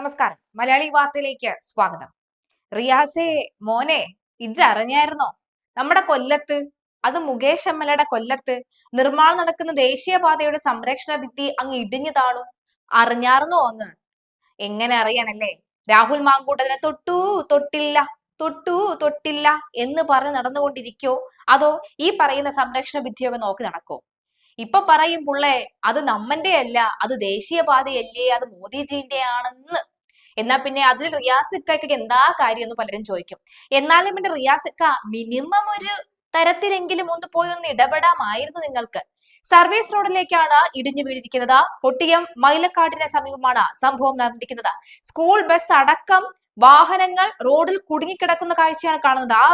നമസ്കാരം. മലയാളി വാർത്തയിലേക്ക് സ്വാഗതം. റിയാസെ മോനെ ഇജ് അറിഞ്ഞായിരുന്നോ നമ്മുടെ കൊല്ലത്ത് അത് മുകേഷ് എം എൽ കൊല്ലത്ത് നിർമ്മാണം നടക്കുന്ന ദേശീയപാതയുടെ സംരക്ഷണ ഭിത്തി അങ്ങ് ഇടിഞ്ഞു താണു. അറിഞ്ഞാർന്നോ അങ്ങ്? എങ്ങനെ അറിയാനല്ലേ? രാഹുൽ മാങ്കൂട്ടതിനെ തൊട്ടു തൊട്ടില്ല തൊട്ടു തൊട്ടില്ല എന്ന് പറഞ്ഞ് നടന്നുകൊണ്ടിരിക്കോ? അതോ ഈ പറയുന്ന സംരക്ഷണ ഭിത്തിയൊക്കെ നോക്കി നടക്കോ? ഇപ്പൊ പറയും പുള്ളേ അത് നമ്മന്റെ അല്ല അത് ദേശീയപാതയല്ലേ അത് മോദിജിന്റെ ആണെന്ന് എന്നാ പിന്നെ അതിൽ റിയാസിക്കൊക്കെ എന്താ കാര്യം എന്ന് പലരും ചോദിക്കും. എന്നാലും എന്റെ റിയാസിക്ക മിനിമം ഒരു തരത്തിലെങ്കിലും ഒന്ന് പോയി ഒന്ന് ഇടപെടാമായിരുന്നു നിങ്ങൾക്ക്. സർവീസ് റോഡിലേക്കാണ് ഇടിഞ്ഞു വീണിരിക്കുന്നത്. കൊട്ടിയം മൈലക്കാടിന് സമീപമാണ് സംഭവം നടന്നിരിക്കുന്നത്. സ്കൂൾ ബസ് അടക്കം വാഹനങ്ങൾ റോഡിൽ കുടുങ്ങിക്കിടക്കുന്ന കാഴ്ചയാണ് കാണുന്നത്. ആ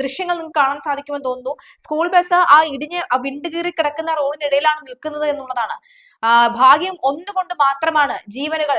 ദൃശ്യങ്ങൾ നിങ്ങൾക്ക് കാണാൻ സാധിക്കുമെന്ന് തോന്നുന്നു. സ്കൂൾ ബസ് ആ ഇടിഞ്ഞ് ആ വിണ്ടുകീറി കിടക്കുന്ന റോഡിനിടയിലാണ് നിൽക്കുന്നത് എന്നുള്ളതാണ്. ഭാഗ്യം ഒന്നുകൊണ്ട് മാത്രമാണ് ജീവനുകൾ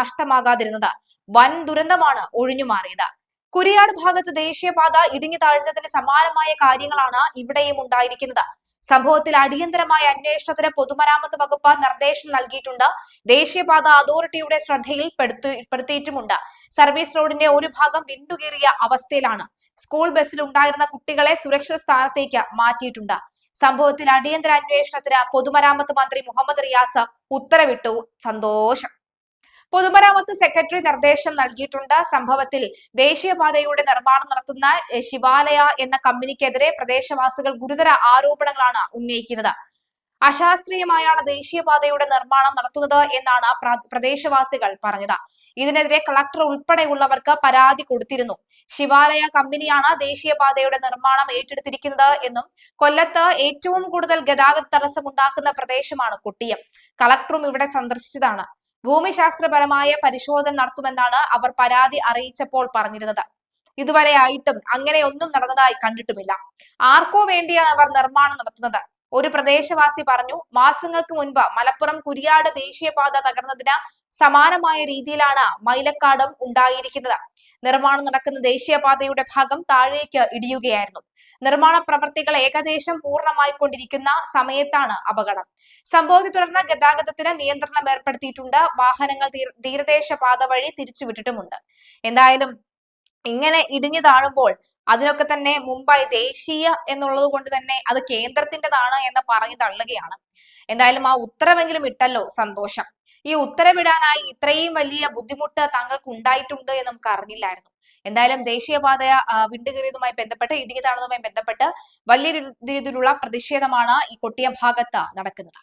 നഷ്ടമാകാതിരുന്നത്. വൻ ദുരന്തമാണ് ഒഴിഞ്ഞു മാറിയത് കുരിയാട് ഭാഗത്ത് ദേശീയപാത ഇടിഞ്ഞു താഴ്ന്നതിന് സമാനമായ കാര്യങ്ങളാണ് ഇവിടെയും ഉണ്ടായിരിക്കുന്നത്. സംഭവത്തിൽ അടിയന്തരമായ അന്വേഷണത്തിന് പൊതുമരാമത്ത് വകുപ്പ് നിർദ്ദേശം നൽകിയിട്ടുണ്ട്. ദേശീയപാത അതോറിറ്റിയുടെ ശ്രദ്ധയിൽ പെടുത്തു പെടുത്തിയിട്ടുമുണ്ട്. സർവീസ് റോഡിന്റെ ഒരു ഭാഗം വിണ്ടുകീറിയ അവസ്ഥയിലാണ്. സ്കൂൾ ബസ്സിൽ ഉണ്ടായിരുന്ന കുട്ടികളെ സുരക്ഷിത സ്ഥാനത്തേക്ക് മാറ്റിയിട്ടുണ്ട്. സംഭവത്തിൽ അടിയന്തര അന്വേഷണത്തിന് പൊതുമരാമത്ത് മന്ത്രി മുഹമ്മദ് റിയാസ് ഉത്തരവിട്ടു. സന്തോഷം. പൊതുമരാമത്ത് സെക്രട്ടറി നിർദ്ദേശം നൽകിയിട്ടുണ്ട്. സംഭവത്തിൽ ദേശീയപാതയുടെ നിർമ്മാണം നടത്തുന്ന ശിവാലയ എന്ന കമ്പനിക്കെതിരെ പ്രദേശവാസികൾ ഗുരുതര ആരോപണങ്ങളാണ് ഉന്നയിക്കുന്നത്. അശാസ്ത്രീയമായാണ് ദേശീയപാതയുടെ നിർമ്മാണം നടത്തുന്നത് എന്നാണ് പ്ര- പ്രദേശവാസികൾ പറഞ്ഞത്. ഇതിനെതിരെ കളക്ടർ ഉൾപ്പെടെയുള്ളവർക്ക് പരാതി കൊടുത്തിരുന്നു. ശിവാലയ കമ്പനിയാണ് ദേശീയപാതയുടെ നിർമ്മാണം ഏറ്റെടുത്തിരിക്കുന്നത് എന്നും കൊല്ലത്ത് ഏറ്റവും കൂടുതൽ ഗതാഗത തടസ്സമുണ്ടാക്കുന്ന പ്രദേശമാണ് കൊട്ടിയം. കളക്ടറും ഇവിടെ സന്ദർശിച്ചതാണ്. ഭൂമിശാസ്ത്രപരമായ പരിശോധന നടത്തുമെന്നാണ് അവർ പരാതി അറിയിച്ചപ്പോൾ പറഞ്ഞിരുന്നത്. ഇതുവരെ ആയിട്ടും അങ്ങനെ ഒന്നും നടന്നതായി കണ്ടിട്ടുമില്ല. ആർക്കോ വേണ്ടിയാണ് അവർ നിർമ്മാണം നടത്തുന്നത്. ഒരു പ്രദേശവാസി പറഞ്ഞു മാസങ്ങൾക്ക് മുൻപ് മലപ്പുറം കുരിയാട് ദേശീയപാത തകർന്നതിന് സമാനമായ രീതിയിലാണ് മൈലക്കാടും ഉണ്ടായിരിക്കുന്നത്. നിർമ്മാണം നടക്കുന്ന ദേശീയപാതയുടെ ഭാഗം താഴേക്ക് ഇടിയുകയായിരുന്നു. നിർമ്മാണ പ്രവൃത്തികൾ ഏകദേശം പൂർണമായി കൊണ്ടിരിക്കുന്ന സമയത്താണ് അപകടം. സംഭവത്തെ തുടർന്ന് ഗതാഗതത്തിന് നിയന്ത്രണം ഏർപ്പെടുത്തിയിട്ടുണ്ട്. വാഹനങ്ങൾ തീര- തീരദേശ പാത വഴി തിരിച്ചുവിട്ടിട്ടുമുണ്ട്. എന്തായാലും ഇങ്ങനെ ഇടിഞ്ഞു താഴുമ്പോൾ അതിനൊക്കെ തന്നെ മുംബൈ ദേശീയ എന്നുള്ളത് കൊണ്ട് തന്നെ അത് കേന്ദ്രത്തിന്റെതാണ് എന്ന് പറഞ്ഞു തള്ളുകയാണ്. എന്തായാലും ആ ഉത്തരവെങ്കിലും ഇട്ടല്ലോ സന്തോഷം. ഈ ഉത്തരവിടാനായി ഇത്രയും വലിയ ബുദ്ധിമുട്ട് താങ്കൾക്ക് ഉണ്ടായിട്ടുണ്ട് എന്ന് നമുക്ക് അറിഞ്ഞില്ലായിരുന്നു. എന്തായാലും ദേശീയപാത വിണ്ടുകീറിയതുമായി ബന്ധപ്പെട്ട് ഇടിഞ്ഞു താണതുമായി ബന്ധപ്പെട്ട് വലിയ രീതിയിലുള്ള പ്രതിഷേധമാണ് ഈ കൊട്ടിയ ഭാഗത്ത് നടക്കുന്നത്.